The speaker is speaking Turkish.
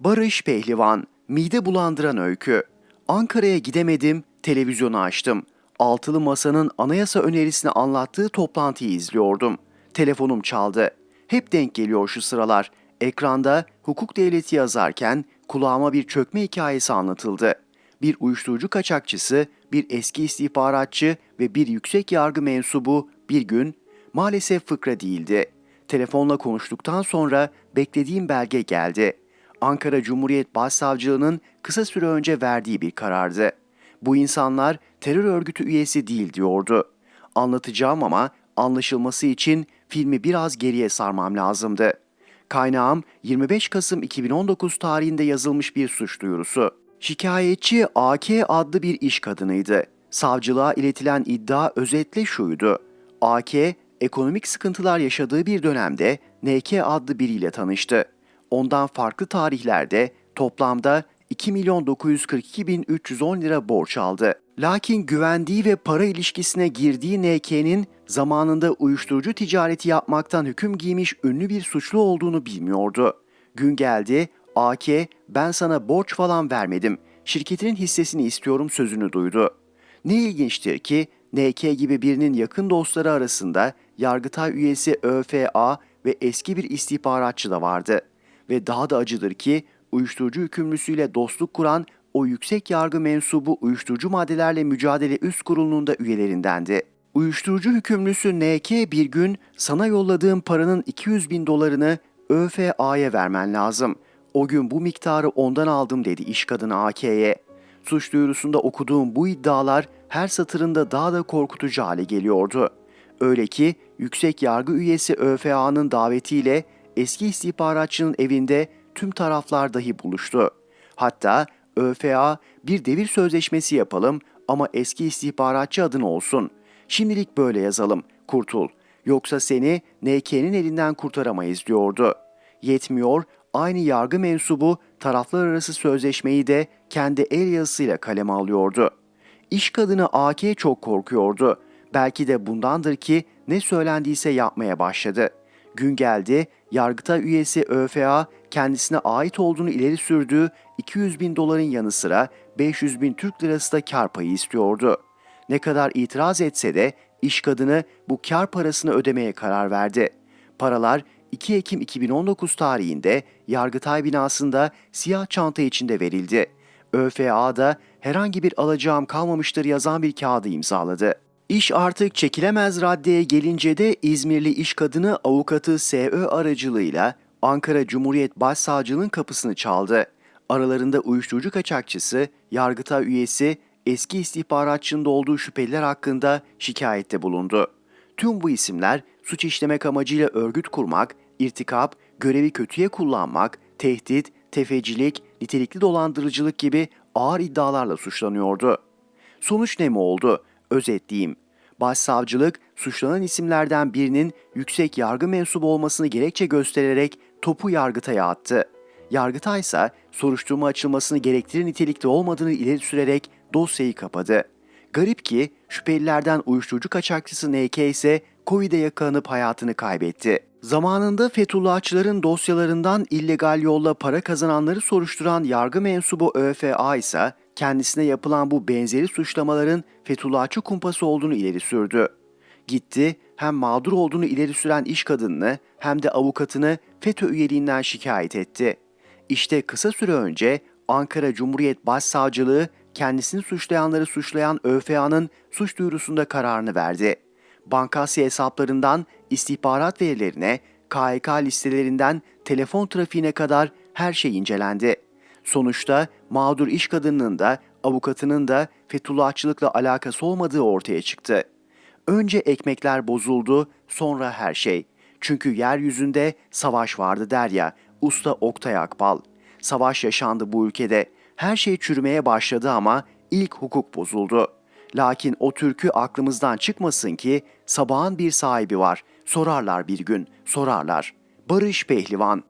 Barış Pehlivan, mide bulandıran öykü. Ankara'ya gidemedim, televizyonu açtım. Altılı Masa'nın anayasa önerisini anlattığı toplantıyı izliyordum. Telefonum çaldı. Hep denk geliyor şu sıralar. Ekranda hukuk devleti yazarken kulağıma bir çökme hikayesi anlatıldı. Bir uyuşturucu kaçakçısı, bir eski istihbaratçı ve bir yüksek yargı mensubu bir gün maalesef fıkra değildi. Telefonla konuştuktan sonra beklediğim belge geldi. Ankara Cumhuriyet Başsavcılığı'nın kısa süre önce verdiği bir karardı. Bu insanlar terör örgütü üyesi değil diyordu. Anlatacağım ama anlaşılması için filmi biraz geriye sarmam lazımdı. Kaynağım 25 Kasım 2019 tarihinde yazılmış bir suç duyurusu. Şikayetçi AK adlı bir iş kadınıydı. Savcılığa iletilen iddia özetle şuydu. AK, ekonomik sıkıntılar yaşadığı bir dönemde NK adlı biriyle tanıştı. Ondan farklı tarihlerde toplamda 2 milyon 942 bin 310 lira borç aldı. Lakin güvendiği ve para ilişkisine girdiği NK'nin zamanında uyuşturucu ticareti yapmaktan hüküm giymiş ünlü bir suçlu olduğunu bilmiyordu. Gün geldi, AK ben sana borç falan vermedim, şirketinin hissesini istiyorum sözünü duydu. Ne ilginçtir ki NK gibi birinin yakın dostları arasında Yargıtay üyesi ÖFA ve eski bir istihbaratçı da vardı. Ve daha da acıdır ki uyuşturucu hükümlüsüyle dostluk kuran o yüksek yargı mensubu uyuşturucu maddelerle mücadele üst kurulunun da üyelerindendi. Uyuşturucu hükümlüsü NK bir gün sana yolladığım paranın 200 bin dolarını ÖFA'ya vermen lazım. O gün bu miktarı ondan aldım dedi iş kadını AK'ye. Suç duyurusunda okuduğum bu iddialar her satırında daha da korkutucu hale geliyordu. Öyle ki yüksek yargı üyesi ÖFA'nın davetiyle eski istihbaratçının evinde tüm taraflar dahi buluştu. Hatta ÖFA bir devir sözleşmesi yapalım ama eski istihbaratçı adın olsun. Şimdilik böyle yazalım, kurtul. Yoksa seni NK'nin elinden kurtaramayız diyordu. Yetmiyor, aynı yargı mensubu taraflar arası sözleşmeyi de kendi el yazısıyla kaleme alıyordu. İş kadını AK çok korkuyordu. Belki de bundandır ki ne söylendiyse yapmaya başladı. Gün geldi, Yargıtay üyesi ÖFA kendisine ait olduğunu ileri sürdüğü 200 bin doların yanı sıra 500 bin Türk lirası da kar payı istiyordu. Ne kadar itiraz etse de iş kadını bu kar parasını ödemeye karar verdi. Paralar 2 Ekim 2019 tarihinde Yargıtay binasında siyah çanta içinde verildi. ÖFA'da herhangi bir alacağım kalmamıştır yazan bir kağıdı imzaladı. İş artık çekilemez raddeye gelince de İzmirli iş kadını avukatı SÖ aracılığıyla Ankara Cumhuriyet Başsavcılığının kapısını çaldı. Aralarında uyuşturucu kaçakçısı, Yargıtay üyesi, eski istihbaratçının da olduğu şüpheliler hakkında şikayette bulundu. Tüm bu isimler suç işlemek amacıyla örgüt kurmak, irtikap, görevi kötüye kullanmak, tehdit, tefecilik, nitelikli dolandırıcılık gibi ağır iddialarla suçlanıyordu. Sonuç ne mi oldu? Özetleyeyim. Başsavcılık suçlanan isimlerden birinin yüksek yargı mensubu olmasını gerekçe göstererek topu Yargıtay'a attı. Yargıtay ise soruşturma açılmasını gerektirir nitelikte olmadığını ileri sürerek dosyayı kapadı. Garip ki şüphelilerden uyuşturucu kaçakçısı NK ise Covid'e yakalanıp hayatını kaybetti. Zamanında Fethullahçıların dosyalarından illegal yolla para kazananları soruşturan yargı mensubu ÖFA ise kendisine yapılan bu benzeri suçlamaların Fethullahçı kumpası olduğunu ileri sürdü. Gitti hem mağdur olduğunu ileri süren iş kadınını hem de avukatını FETÖ üyeliğinden şikayet etti. İşte kısa süre önce Ankara Cumhuriyet Başsavcılığı kendisini suçlayanları suçlayan ÖFA'nın suç duyurusunda kararını verdi. Bankasya hesaplarından istihbarat verilerine, KHK listelerinden telefon trafiğine kadar her şey incelendi. Sonuçta mağdur iş kadınının da avukatının da Fethullahçılıkla alakası olmadığı ortaya çıktı. Önce ekmekler bozuldu, sonra her şey. Çünkü yeryüzünde savaş vardı der ya, usta Oktay Akbal. Savaş yaşandı bu ülkede. Her şey çürümeye başladı ama ilk hukuk bozuldu. Lakin o türkü aklımızdan çıkmasın ki sabahın bir sahibi var. Sorarlar bir gün, sorarlar. Barış Pehlivan